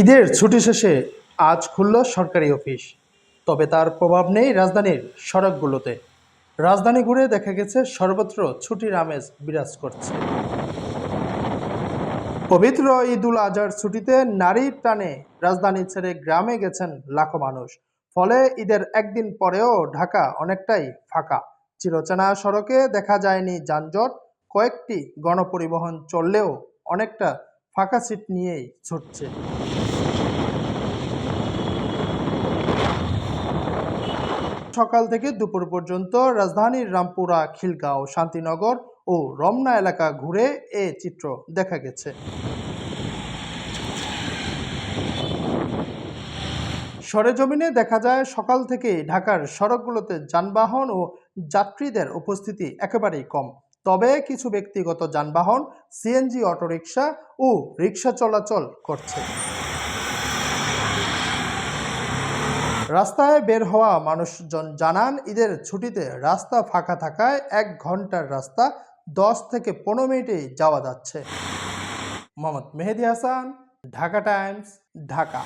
ঈদের ছুটি শেষে আজ খুলল সরকারি অফিস, তবে তার প্রভাব নেই রাজধানীর সড়কগুলোতে। রাজধানী ঘুরে দেখা গেছে সর্বত্র ছুটির আমেজ বিরাজ করছে। পবিত্র ঈদুল আজহার ছুটিতে নারীর টানে রাজধানী ছেড়ে গ্রামে গেছেন লাখো মানুষ। ফলে ঈদের একদিন পরেও ঢাকা অনেকটাই ফাঁকা। চিরচেনা সড়কে দেখা যায়নি যানজট, কয়েকটি গণপরিবহন চললেও অনেকটা ফাঁকা সিট নিয়েই ছুটছে। সকাল থেকে দুপুর পর্যন্ত রাজধানীর রামপুরা, খিলগাঁও, শান্তিনগর ও রমনা এলাকা ঘুরে এ চিত্র দেখা গেছে। সরেজমিনে দেখা যায়, সকাল থেকে ঢাকার সড়কগুলোতে যানবাহন ও যাত্রীদের উপস্থিতি একেবারেই কম। তবে কিছু ব্যক্তিগত যানবাহন, সিএনজি অটোরিকশা ও রিক্সা চলাচল করছে। রাস্তায় বের হওয়া মানুষজন জানান, ঈদের ছুটিতে রাস্তা ফাঁকা থাকায় এক ঘণ্টার রাস্তা দশ থেকে পনেরো মিনিটেই যাওয়া যাচ্ছে। মোহাম্মদ মেহেদি হাসান, ঢাকা টাইমস, ঢাকা।